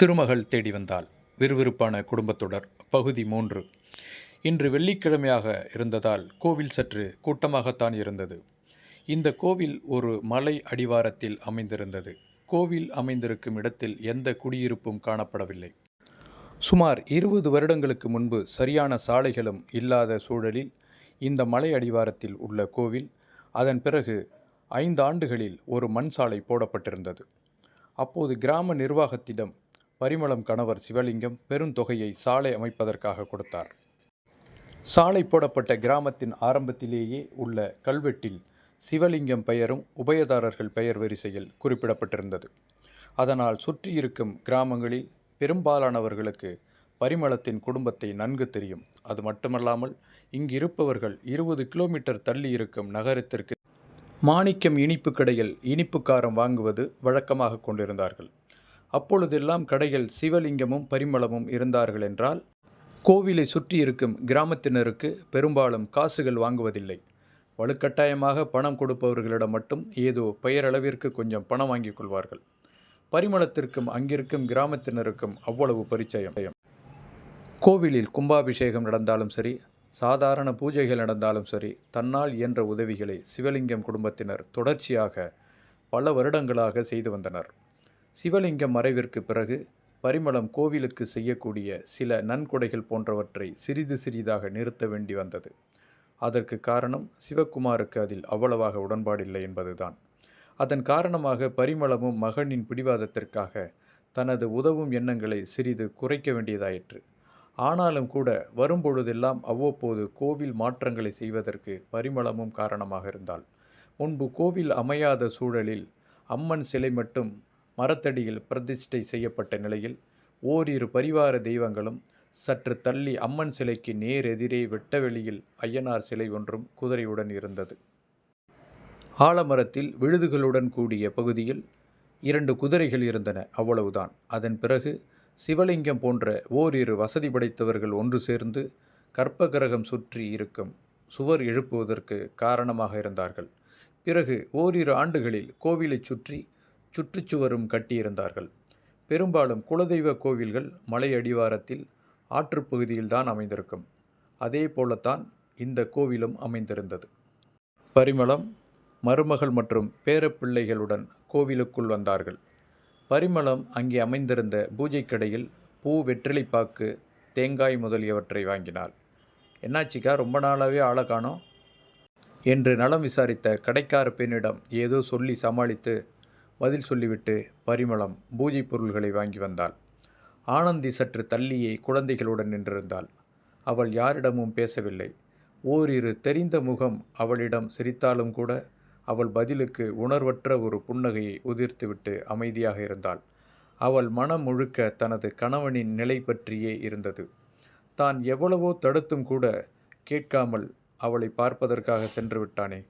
திருமகள் தேடி வந்தால் விறுவிறுப்பான குடும்பத்தொடர் பகுதி மூன்று. இன்று வெள்ளிக்கிழமையாக இருந்ததால் கோவில் சற்று கூட்டமாகத்தான் இருந்தது. இந்த கோவில் ஒரு மலை அடிவாரத்தில் அமைந்திருந்தது. கோவில் அமைந்திருக்கும் இடத்தில் எந்த குடியிருப்பும் காணப்படவில்லை. சுமார் இருபது வருடங்களுக்கு முன்பு சரியான சாலைகளும் இல்லாத சூழலில் இந்த மலை அடிவாரத்தில் உள்ள கோவில் அதன் பிறகு ஐந்து ஆண்டுகளில் ஒரு மண் சாலை போடப்பட்டிருந்தது. அப்போது கிராம நிர்வாகத்திடம் பரிமளம் கணவர் சிவலிங்கம் பெருந்தொகையை சாலை அமைப்பதற்காக கொடுத்தார். சாலை போடப்பட்ட கிராமத்தின் ஆரம்பத்திலேயே உள்ள கல்வெட்டில் சிவலிங்கம் பெயரும் உபயதாரர்கள் பெயர் வரிசையில் குறிப்பிடப்பட்டிருந்தது. அதனால் சுற்றியிருக்கும் கிராமங்களில் பெரும்பாலானவர்களுக்கு பரிமளத்தின் குடும்பத்தை நன்கு தெரியும். அது மட்டுமல்லாமல் இங்கிருப்பவர்கள் இருபது கிலோமீட்டர் தள்ளி இருக்கும் நகரத்திற்கு மாணிக்கம் இனிப்பு கடையில் இனிப்பு காரம் வாங்குவது வழக்கமாக கொண்டிருந்தார்கள். அப்பொழுதெல்லாம் கடையில் சிவலிங்கமும் பரிமளமும் இருந்தார்கள் என்றால் கோவிலை சுற்றி இருக்கும் கிராமத்தினருக்கு பெரும்பாலும் காசுகள் வாங்குவதில்லை. வலுக்கட்டாயமாக பணம் கொடுப்பவர்களிடம் மட்டும் ஏதோ பெயரளவிற்கு கொஞ்சம் பணம் வாங்கிக் கொள்வார்கள். பரிமளத்திற்கும் அங்கிருக்கும் கிராமத்தினருக்கும் அவ்வளவு பரிச்சயம். கோவிலில் கும்பாபிஷேகம் நடந்தாலும் சரி சாதாரண பூஜைகள் நடந்தாலும் சரி தன்னால் இயன்ற உதவிகளை சிவலிங்கம் குடும்பத்தினர் தொடர்ச்சியாக பல வருடங்களாக செய்து வந்தனர். சிவலிங்கம் மறைவிற்கு பிறகு பரிமளம் கோவிலுக்கு செய்யக்கூடிய சில நன்கொடைகள் போன்றவற்றை சிறிது சிறிதாக நிறுத்த வேண்டி வந்தது. அதற்கு காரணம் சிவக்குமாருக்கு அதில் அவ்வளவாக உடன்பாடில்லை என்பதுதான். அதன் காரணமாக பரிமளமும் மகனின் பிடிவாதத்திற்காக தனது உதவும் எண்ணங்களை சிறிது குறைக்க வேண்டியதாயிற்று. ஆனாலும் கூட வரும்பொழுதெல்லாம் அவ்வப்போது கோவில் மாற்றங்களை செய்வதற்கு பரிமளமும் காரணமாக இருந்தாள். முன்பு கோவில் அமையாத சூழலில் அம்மன் சிலை மட்டும் மரத்தடியில் பிரதிஷ்டை செய்யப்பட்ட நிலையில் ஓரிரு பரிவார தெய்வங்களும் சற்று தள்ளி அம்மன் சிலைக்கு நேர் எதிரே வெட்டவெளியில் ஐயனார் சிலை ஒன்றும் குதிரையுடன் இருந்தது. ஆலமரத்தில் விழுதுகளுடன் கூடிய பகுதியில் இரண்டு குதிரைகள் இருந்தன. அவ்வளவுதான். அதன் பிறகு சிவலிங்கம் போன்ற ஓரிரு வசதி படைத்தவர்கள் ஒன்று சேர்ந்து கற்பகிரகம் சுற்றி இருக்கும் சுவர் எழுப்புவதற்கு காரணமாக இருந்தார்கள். பிறகு ஓரிரு ஆண்டுகளில் கோவிலைச் சுற்றி சுற்றுச்சுவரும் கட்டியிருந்தார்கள். பெரும்பாலும் குலதெய்வ கோவில்கள் மலை அடிவாரத்தில் ஆற்றுப்பகுதியில்தான் அமைந்திருக்கும். அதே போலத்தான் இந்த கோவிலும் அமைந்திருந்தது. பரிமளம் மருமகள் மற்றும் பேரப்பிள்ளைகளுடன் கோவிலுக்குள் வந்தார்கள். பரிமளம் அங்கே அமைந்திருந்த பூஜை கடையில் பூ வெற்றிலைப்பாக்கு தேங்காய் முதலியவற்றை வாங்கினாள். என்னாச்சிக்கா ரொம்ப நாளாகவே ஆளை காணோம்? என்று நலம் விசாரித்த கடைக்கார பெண்ணிடம் ஏதோ சொல்லி சமாளித்து பதில் சொல்லிவிட்டு பரிமளம் பூஜை பொருள்களை வாங்கி வந்தாள். ஆனந்தி சற்று தள்ளியே குழந்தைகளுடன் நின்றிருந்தாள். அவள் யாரிடமும் பேசவில்லை. ஓரிரு தெரிந்த முகம் அவளிடம் சிரித்தாலும் கூட அவள் பதிலுக்கு உணர்வற்ற ஒரு புன்னகையை உதிர்த்துவிட்டு அமைதியாக இருந்தாள். அவள் மனம் முழுக்க தனது கணவனின் நிலை பற்றியே இருந்தது. தான் எவ்வளவோ தடுத்தும் கூட கேட்காமல் அவளை பார்ப்பதற்காக சென்று விட்டானே.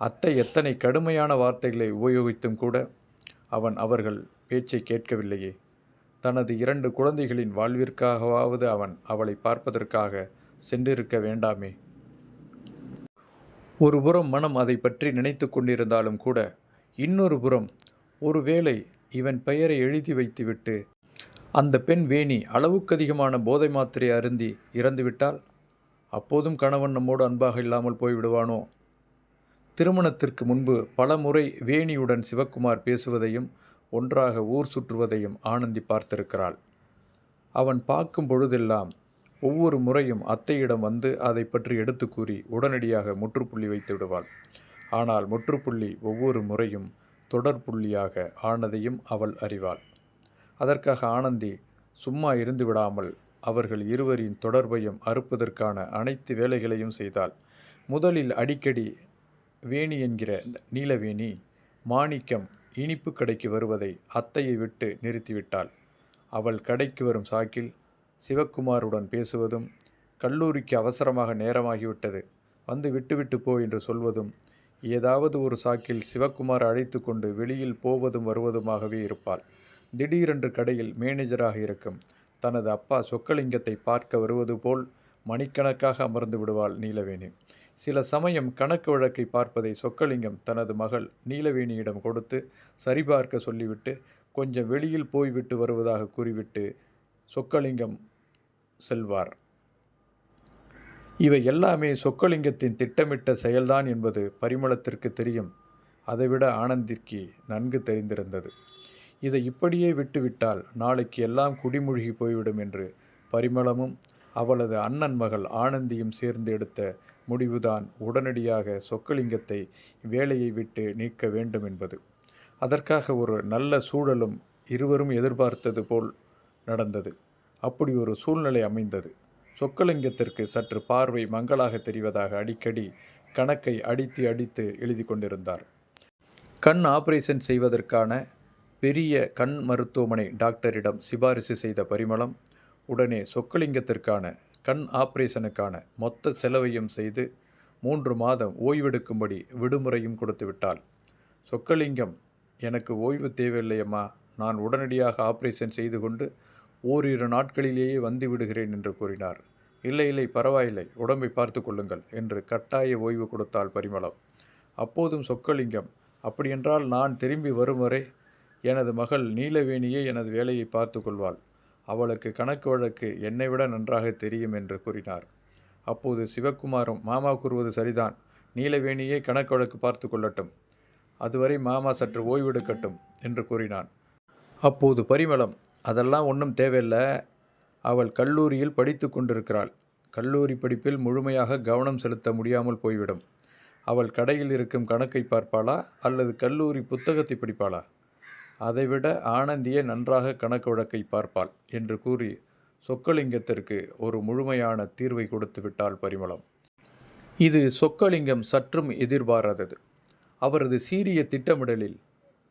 அத்தை எத்தனை கடுமையான வார்த்தைகளை உபயோகித்தும் கூட அவன் அவர்கள் பேச்சை கேட்கவில்லையே. தனது இரண்டு குழந்தைகளின் வாழ்விற்காகவாவது அவன் அவளை பார்ப்பதற்காக சென்றிருக்க வேண்டாமே. ஒரு புறம் மனம் அதை பற்றி நினைத்து கொண்டிருந்தாலும் கூட இன்னொரு புறம் ஒருவேளை இவன் பெயரை எழுதி வைத்துவிட்டு அந்த பெண் வேணி அளவுக்கு அதிகமான போதை மாத்திரை அருந்தி இறந்துவிட்டால் அப்போதும் கணவன் நம்மோடு அன்பாக இல்லாமல் போய்விடுவானோ? திருமணத்திற்கு முன்பு பல முறை வேணியுடன் சிவக்குமார் பேசுவதையும் ஒன்றாக ஊர் சுற்றுவதையும் ஆனந்தி பார்த்திருக்கிறாள். அவன் பார்க்கும் பொழுதெல்லாம் ஒவ்வொரு முறையும் அத்தையிடம் வந்து அதை பற்றி எடுத்து கூறி உடனடியாக முற்றுப்புள்ளி வைத்து விடுவாள். ஆனால் முற்றுப்புள்ளி ஒவ்வொரு முறையும் தொடர்புள்ளியாக ஆனதையும் அவள் அறிவாள். அதற்காக ஆனந்தி சும்மா இருந்து விடாமல் அவர்கள் இருவரின் தொடர்பையும் அறுப்பதற்கான அனைத்து வேலைகளையும் செய்தாள். முதலில் அடிக்கடி வேணி என்கிற நீலவேணி மாணிக்கம் இனிப்பு கடைக்கு வருவதை அத்தையை விட்டு நிறுத்திவிட்டாள். அவள் கடைக்கு வரும் சாக்கில் சிவக்குமாருடன் பேசுவதும் கல்லூரிக்கு அவசரமாக நேரமாகிவிட்டது. வந்து விட்டுவிட்டு போ என்று சொல்வதும் ஏதாவது ஒரு சாக்கில் சிவக்குமார் அழைத்து கொண்டு வெளியில் போவதும் வருவதுமாகவே இருப்பாள். திடீரென்று கடையில் மேனேஜராக இருக்கும் தனது அப்பா சொக்கலிங்கத்தை பார்க்க வருவது போல் மணிக்கணக்காக அமர்ந்து விடுவாள் நீலவேணி. சில சமயம் கணக்கு வழக்கை பார்ப்பதை சொக்கலிங்கம் தனது மகள் நீலவேணியிடம் கொடுத்து சரிபார்க்க சொல்லிவிட்டு கொஞ்சம் வெளியில் போய்விட்டு வருவதாக கூறிவிட்டு சொக்கலிங்கம் செல்வார். இவை எல்லாமே சொக்கலிங்கத்தின் திட்டமிட்ட செயல்தான் என்பது பரிமளத்திற்கு தெரியும். அதைவிட ஆனந்திக்கு நன்கு தெரிந்திருந்தது. இதை இப்படியே விட்டுவிட்டால் நாளைக்கு எல்லாம் குடிமூழ்கி போய்விடும் என்று பரிமளமும் அவளது அண்ணன் மகள் ஆனந்தியும் சேர்ந்து எடுத்த முடிவுதான் உடனடியாக சொக்கலிங்கத்தை வேலையை விட்டு நீக்க வேண்டும் என்பது. அதற்காக ஒரு நல்ல சூழலும் இருவரும் எதிர்பார்த்தது போல் நடந்தது. அப்படி ஒரு சூழ்நிலை அமைந்தது. சொக்கலிங்கத்திற்கு சற்று பார்வை மங்களாக தெரிவதாக அடிக்கடி கணக்கை அடித்து அடித்து எழுதி கொண்டிருந்தார். கண் ஆபரேஷன் செய்வதற்கான பெரிய கண் மருத்துவமனை டாக்டரிடம் சிபாரிசு செய்த பரிமளம் உடனே சொக்கலிங்கத்திற்கான கண் ஆபரேஷனுக்கான மொத்த செலவையும் செய்து மூன்று மாதம் ஓய்வெடுக்கும்படி விடுமுறையும் கொடுத்து விட்டாள் சொக்கலிங்கம் எனக்கு ஓய்வு தேவையில்லையம்மா. நான் உடனடியாக ஆபரேஷன் செய்து கொண்டு ஓரிரு நாட்களிலேயே வந்து விடுகிறேன் என்று கூறினார். இல்லை இல்லை பரவாயில்லை. உடம்பை பார்த்து கொள்ளுங்கள் என்று கட்டாய ஓய்வு கொடுத்தாள் பரிமளம். அப்போதும் சொக்கலிங்கம் அப்படியென்றால் நான் திரும்பி வரும் வரை எனது மகள் நீலவேணியே எனது வேலையை பார்த்து கொள்வாள். அவளுக்கு கணக்கு வழக்கு என்னை விட நன்றாக தெரியும் என்று கூறினார். அப்போது சிவக்குமாரும் மாமா கூறுவது சரிதான். நீலவேணியே கணக்கு வழக்கு பார்த்து கொள்ளட்டும். அதுவரை மாமா சற்று ஓய்வெடுக்கட்டும் என்று கூறினான். அப்போது பரிமளம் அதெல்லாம் ஒன்றும் தேவையில்லை. அவள் கல்லூரியில் படித்து கொண்டிருக்கிறாள். கல்லூரி படிப்பில் முழுமையாக கவனம் செலுத்த முடியாமல் போய்விடும். அவள் கடையில் இருக்கும் கணக்கை பார்ப்பாளா அல்லது கல்லூரி புத்தகத்தை படிப்பாளா? அதைவிட ஆனந்தியே நன்றாக கணக்கு வழக்கை பார்ப்பாள் என்று கூறி சொக்கலிங்கத்திற்கு ஒரு முழுமையான தீர்வை கொடுத்து விட்டாள் பரிமளம். இது சொக்கலிங்கம் சற்றும் எதிர்பாராதது. அவரது சீரிய திட்டமிடலில்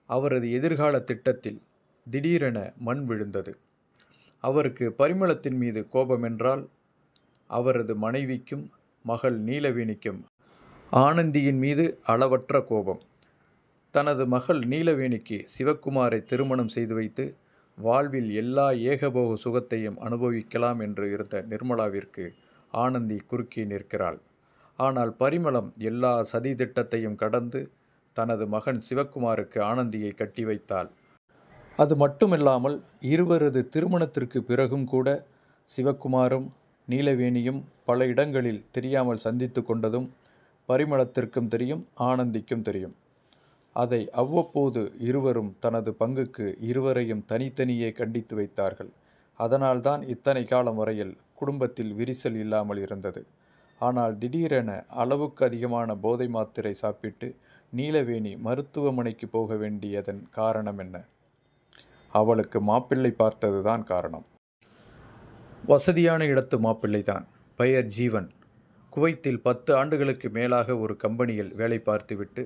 அவரது எதிர்கால திட்டத்தில் திடீரென மண் விழுந்தது. அவருக்கு பரிமளத்தின் மீது கோபமென்றால் அவரது மனைவிக்கும் மகள் நீலவேணிக்கும் ஆனந்தியின் மீது அளவற்ற கோபம். தனது மகள் நீலவேணிக்கு சிவக்குமாரை திருமணம் செய்து வைத்து வாழ்வில் எல்லா ஏகபோக சுகத்தையும் அனுபவிக்கலாம் என்று இருந்த நிர்மலாவிற்கு ஆனந்தி குறுக்கி நிற்கிறாள். ஆனால் பரிமளம் எல்லா சதி திட்டத்தையும் கடந்து தனது மகன் சிவக்குமாருக்கு ஆனந்தியை கட்டி வைத்தாள். அது மட்டுமில்லாமல் இருவரது திருமணத்திற்கு பிறகும் கூட சிவக்குமாரும் நீலவேணியும் பல இடங்களில் தெரியாமல் சந்தித்து கொண்டதும் பரிமளத்திற்கும் தெரியும் ஆனந்திக்கும் தெரியும். அதை அவ்வப்போது இருவரும் தனது பங்குக்கு இருவரையும் தனித்தனியே கண்டித்து வைத்தார்கள். அதனால்தான் இத்தனை காலம் வரையில் குடும்பத்தில் விரிசல் இல்லாமல் இருந்தது. ஆனால் திடீரென அளவுக்கு அதிகமான போதை மாத்திரை சாப்பிட்டு நீலவேணி மருத்துவமனைக்கு போக வேண்டியதன் காரணம் என்ன? அவளுக்கு மாப்பிள்ளை பார்த்ததுதான் காரணம். வசதியான இடத்து மாப்பிள்ளைதான் பெயர் ஜீவன். குவைத்தில் பத்து ஆண்டுகளுக்கு மேலாக ஒரு கம்பெனியில் வேலை பார்த்துவிட்டு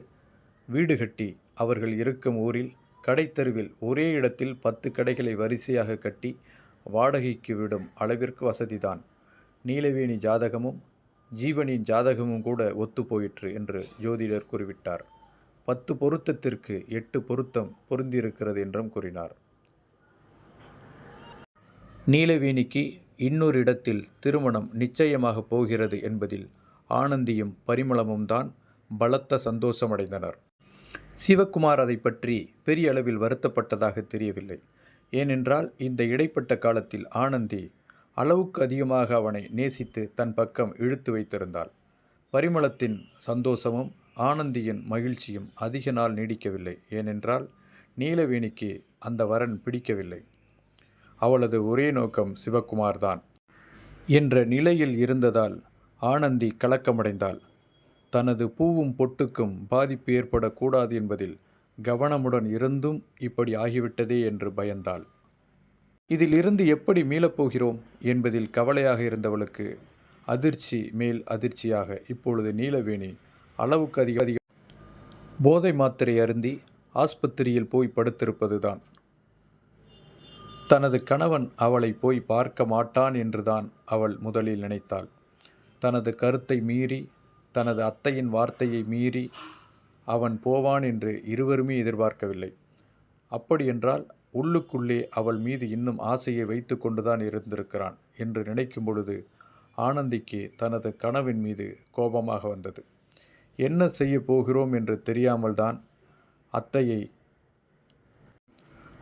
வீடு கட்டி அவர்கள் இருக்கும் ஊரில் கடைத்தருவில் ஒரே இடத்தில் பத்து கடைகளை வரிசையாக கட்டி வாடகைக்கு விடும் அளவிற்கு வசதிதான். நீலவேணி ஜாதகமும் ஜீவனின் ஜாதகமும் கூட ஒத்துப்போயிற்று என்று ஜோதிடர் கூறிவிட்டார் பத்து பொருத்தத்திற்கு எட்டு பொருத்தம் பொருந்திருக்கிறது என்றும் கூறினார். நீலவேணிக்கு இன்னொரு இடத்தில் திருமணம் நிச்சயமாக போகிறது என்பதில் ஆனந்தியும் பரிமளமும் தான் பலத்த சந்தோஷமடைந்தனர். சிவக்குமார் அதை பற்றி பெரிய அளவில் வருத்தப்பட்டதாக தெரியவில்லை. ஏனென்றால் இந்த இடைப்பட்ட காலத்தில் ஆனந்தி அளவுக்கு அதிகமாக அவனை நேசித்து தன் பக்கம் இழுத்து வைத்திருந்தாள். பரிமளத்தின் சந்தோஷமும் ஆனந்தியின் மகிழ்ச்சியும் அதிக நாள் நீடிக்கவில்லை. ஏனென்றால் நீலவேணிக்கு அந்த வரன் பிடிக்கவில்லை. அவளது ஒரே நோக்கம் சிவக்குமார்தான் என்ற நிலையில் இருந்ததால் ஆனந்தி கலக்கமடைந்தாள். தனது பூவும் பொட்டுக்கும் பாதிப்பு ஏற்படக்கூடாது என்பதில் கவனமுடன் இருந்தும் இப்படி ஆகிவிட்டதே என்று பயந்தாள். இதிலிருந்து எப்படி மீளப்போகிறோம் என்பதில் கவலையாக இருந்தவளுக்கு அதிர்ச்சி மேல் அதிர்ச்சியாக இப்பொழுது நீலவேணி அளவுக்கு அதிக அதிக போதை மாத்திரை அருந்தி ஆஸ்பத்திரியில் போய் படுத்திருப்பதுதான். தனது கணவன் அவளை போய் பார்க்க மாட்டான் என்றுதான் அவள் முதலில் நினைத்தாள். தனது கருத்தை மீறி தனது அத்தையின் வார்த்தையை மீறி அவன் போவான் என்று இருவருமே எதிர்பார்க்கவில்லை. அப்படியென்றால் உள்ளுக்குள்ளே அவள் மீது இன்னும் ஆசையை வைத்து கொண்டுதான் இருந்திருக்கிறான் என்று நினைக்கும் பொழுது ஆனந்திக்கு தனது கனவின் மீது கோபமாக வந்தது. என்ன செய்ய போகிறோம் என்று தெரியாமல்தான் அத்தையை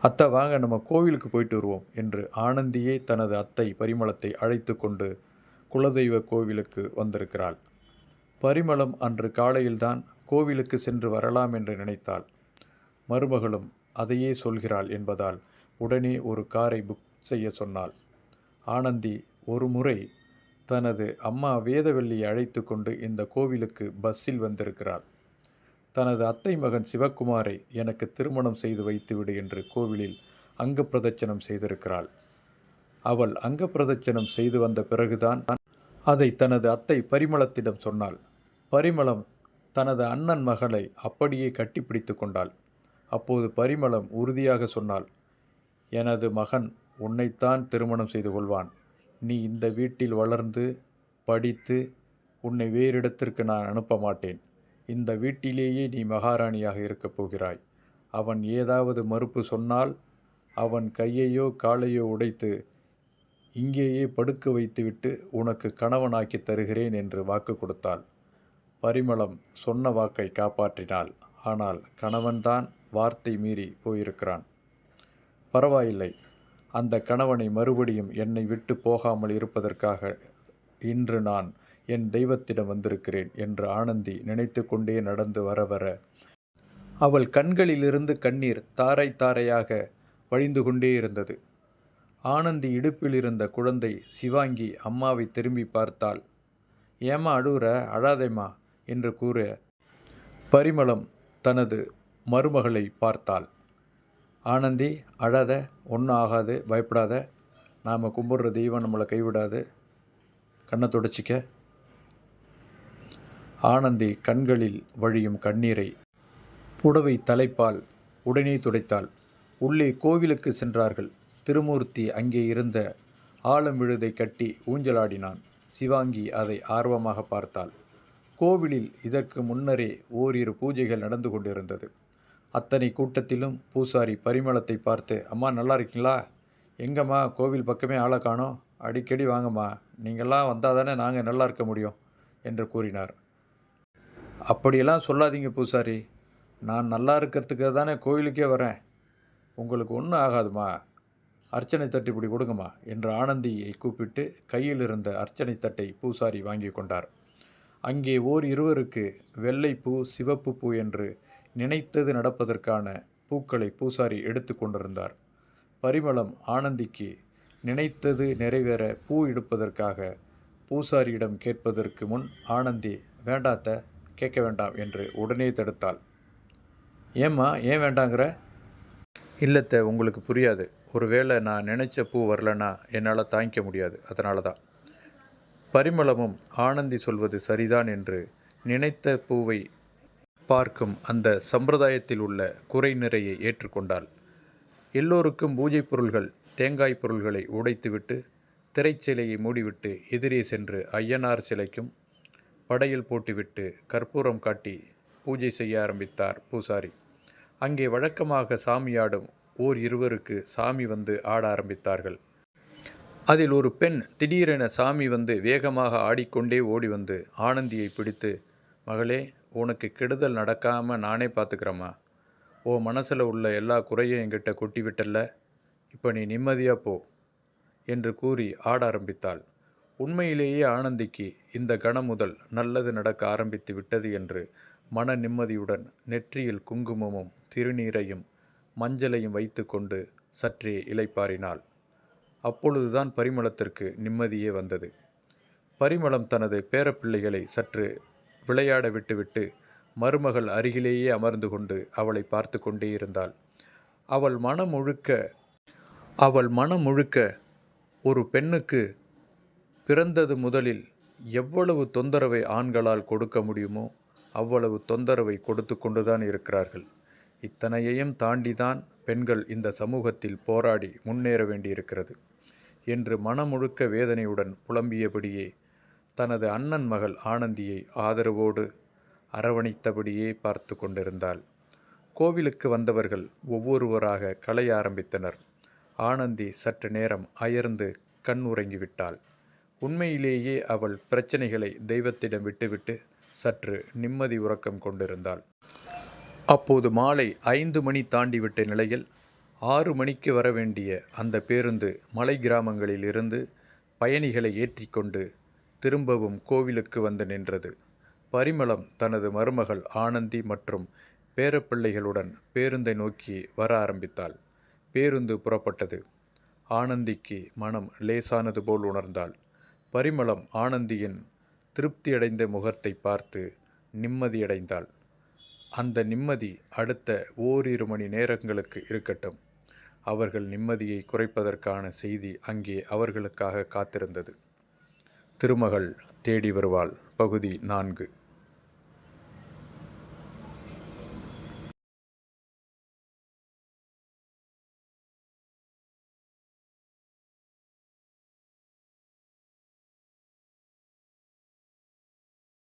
அத்தை வாங்க நம்ம கோவிலுக்கு போயிட்டு வருவோம் என்று ஆனந்தியே தனது அத்தை பரிமளத்தை அழைத்து கொண்டு குலதெய்வ கோவிலுக்கு வந்திருக்கிறாள். பரிமளம் அன்று காலையில்தான் கோவிலுக்கு சென்று வரலாம் என்று நினைத்தாள். மருமகளும் அதையே சொல்கிறாள் என்பதால் உடனே ஒரு காரை புக் செய்ய சொன்னாள். ஆனந்தி ஒரு முறை தனது அம்மா வேதவல்லியை அழைத்து கொண்டு இந்த கோவிலுக்கு பஸ்ஸில் வந்திருக்கிறாள். தனது அத்தை மகன் சிவக்குமாரை எனக்கு திருமணம் செய்து வைத்துவிடு என்று கோவிலில் அங்க பிரதட்சணம் செய்திருக்கிறாள். அவள் அங்க பிரதட்சணம் செய்து வந்த பிறகுதான் அதை தனது அத்தை பரிமளத்திடம் சொன்னாள். பரிமளம் தனது அண்ணன் மகளை அப்படியே கட்டிப்பிடித்து கொண்டாள். அப்போது பரிமளம் உறுதியாக சொன்னாள் எனது மகன் உன்னைத்தான் திருமணம் செய்து கொள்வான். நீ இந்த வீட்டில் வளர்ந்து படித்து உன்னை வேறிடத்திற்கு நான் அனுப்ப மாட்டேன். இந்த வீட்டிலேயே நீ மகாராணியாக இருக்கப் போகிறாய். அவன் ஏதாவது மறுப்பு சொன்னால் அவன் கையையோ காலையோ உடைத்து இங்கேயே படுக்க வைத்துவிட்டு உனக்கு கணவனாக்கி தருகிறேன் என்று வாக்கு கொடுத்தாள். பரிமளம் சொன்ன வாக்கை காப்பாற்றினாள். ஆனால் கணவன்தான் வார்த்தை மீறி போயிருக்கிறான். பரவாயில்லை. அந்த கணவனை மறுபடியும் என்னை விட்டு போகாமல் இருப்பதற்காக இன்று நான் என் தெய்வத்திடம் வந்திருக்கிறேன் என்று ஆனந்தி நினைத்து கொண்டே நடந்து வர வர அவள் கண்களிலிருந்து கண்ணீர் தாரை தாரையாக வழிந்து கொண்டே இருந்தது. ஆனந்தி இடுப்பில் இருந்த குழந்தை சிவாங்கி அம்மாவை திரும்பி பார்த்தாள். ஏமா அழுவுற? அழாதேம்மா என்று கூற பரிமளம் தனது மருமகளை பார்த்தாள். ஆனந்தி அழாத ஒன்றும் ஆகாது பயப்படாத நாம் கும்பிட்ற தெய்வம் நம்மளை கைவிடாது. கண்ணை துடைச்சிக்க. ஆனந்தி கண்களில் வழியும் கண்ணீரை புடவை தலைப்பால் உடனே துடைத்தாள். உள்ளே கோவிலுக்கு சென்றார்கள். திருமூர்த்தி அங்கே இருந்த ஆலம் விழுதை கட்டி ஊஞ்சலாடினான். சிவாங்கி அதை ஆர்வமாக பார்த்தாள். கோவிலில் இதற்கு முன்னரே ஓரிரு பூஜைகள் நடந்து கொண்டிருந்தது. அத்தனை கூட்டத்திலும் பூசாரி பரிமளத்தை பார்த்து அம்மா நல்லா இருக்கீங்களா? எங்கம்மா கோவில் பக்கமே ஆளை காணோம். அடிக்கடி வாங்கம்மா. நீங்கள்லாம் வந்தால் தானே நாங்கள் நல்லா இருக்க முடியும் என்று கூறினார். அப்படியெல்லாம் சொல்லாதீங்க பூசாரி. நான் நல்லா இருக்கிறதுக்கு தானே கோவிலுக்கே வரேன். உங்களுக்கு ஒன்றும் ஆகாதுமா. அர்ச்சனை தட்டு இப்படி கொடுங்கம்மா என்று ஆனந்தியை கூப்பிட்டு கையில் இருந்த அர்ச்சனை தட்டை பூசாரி வாங்கி கொண்டார். அங்கே ஓர் இருவருக்கு வெள்ளை பூ சிவப்பு பூ என்று நினைத்தது நடப்பதற்கான பூக்களை பூசாரி எடுத்து கொண்டிருந்தார். பரிமளம் ஆனந்திக்கு நினைத்தது நிறைவேற பூ எடுப்பதற்காக பூசாரியிடம் கேட்பதற்கு முன் ஆனந்தி வேண்டாத்த கேட்க வேண்டாம் என்று உடனே தடுத்தாள். ஏம்மா ஏன் வேண்டாங்கிற? இல்லத்த உங்களுக்கு புரியாது. ஒருவேளை நான் நினச்ச பூ வரலன்னா என்னால் தாங்கிக்க முடியாது. அதனால தான் பரிமளமும் ஆனந்தி சொல்வது சரிதான் என்று நினைத்த பூவை பார்க்கும் அந்த சம்பிரதாயத்தில் உள்ள குறை நிறையை ஏற்றுக்கொண்டாள். எல்லோருக்கும் பூஜை பொருள்கள் தேங்காய் பொருள்களை உடைத்துவிட்டு திரைச்சிலையை மூடிவிட்டு எதிரே சென்று ஐயனார் சிலைக்கும் படையில் போட்டுவிட்டு கற்பூரம் காட்டி பூஜை செய்ய ஆரம்பித்தார் பூசாரி. அங்கே வழக்கமாக சாமியாடும் ஓர் இருவருக்கு சாமி வந்து ஆட ஆரம்பித்தார்கள். அதில் ஒரு பெண் திடீரென சாமி வந்து வேகமாக ஆடிக்கொண்டே ஓடி வந்து ஆனந்தியை பிடித்து மகளே உனக்கு கெடுதல் நடக்காமல் நானே பார்த்துக்கிறேம்மா ஓ மனசில் உள்ள எல்லா குறையும் என்கிட்ட கொட்டி விட்டல்ல இப்போ நீ நிம்மதியாக போ என்று கூறி ஆட ஆரம்பித்தாள். உண்மையிலேயே ஆனந்திக்கு இந்த கணம் முதல் நல்லது நடக்க ஆரம்பித்து விட்டது என்று மன நிம்மதியுடன் நெற்றியில் குங்குமமும் திருநீரையும் மஞ்சளையும் வைத்துக்கொண்டு சற்றே இலைப்பாறினாள் அப்பொழுதுதான் பரிமளத்திற்கு நிம்மதியே வந்தது. பரிமளம் தனது பேரப்பிள்ளைகளை சற்று விளையாட விட்டுவிட்டு மருமகள் அருகிலேயே அமர்ந்து கொண்டு அவளை பார்த்து கொண்டே இருந்தாள். அவள் மனம் முழுக்க அவள் மனம் முழுக்க ஒரு பெண்ணுக்கு பிறந்தது முதலில் எவ்வளவு தொந்தரவை ஆண்களால் கொடுக்க முடியுமோ அவ்வளவு தொந்தரவை கொடுத்து கொண்டுதான் இருக்கிறார்கள். இத்தனையையும் தாண்டிதான் பெண்கள் இந்த சமூகத்தில் போராடி முன்னேற வேண்டியிருக்கிறது என்று மனமுழுக்க வேதனையுடன் புலம்பியபடியே தனது அண்ணன் மகள் ஆனந்தியை ஆதரவோடு அரவணைத்தபடியே பார்த்து கொண்டிருந்தாள். கோவிலுக்கு வந்தவர்கள் ஒவ்வொருவராக களைய ஆரம்பித்தனர். ஆனந்தி சற்று நேரம் அயர்ந்து கண் உறங்கிவிட்டாள். உண்மையிலேயே அவள் பிரச்சனைகளை தெய்வத்திடம் விட்டுவிட்டு சற்று நிம்மதி உறக்கம் கொண்டிருந்தாள். அப்போது மாலை ஐந்து மணி தாண்டிவிட்ட நிலையில் ஆறு மணிக்கு வர வேண்டிய அந்த பேருந்து மலை கிராமங்களில் இருந்து பயணிகளை ஏற்றிக்கொண்டு திரும்பவும் கோவிலுக்கு வந்து நின்றது. பரிமளம் தனது மருமகள் ஆனந்தி மற்றும் பேரப்பிள்ளைகளுடன் பேருந்தை நோக்கி வர ஆரம்பித்தாள். பேருந்து புறப்பட்டது. ஆனந்திக்கு மனம் லேசானது போல் உணர்ந்தாள். பரிமளம் ஆனந்தியின் திருப்தியடைந்த முகத்தை பார்த்து நிம்மதியடைந்தாள். அந்த நிம்மதி அடுத்த ஓரிரு மணி நேரங்களுக்கு இருக்கட்டும். அவர்கள் நிம்மதியை குறைப்பதற்கான செய்தி அங்கே அவர்களுக்காக காத்திருந்தது. திருமகள் தேடி வருவாள். பகுதி நான்கு.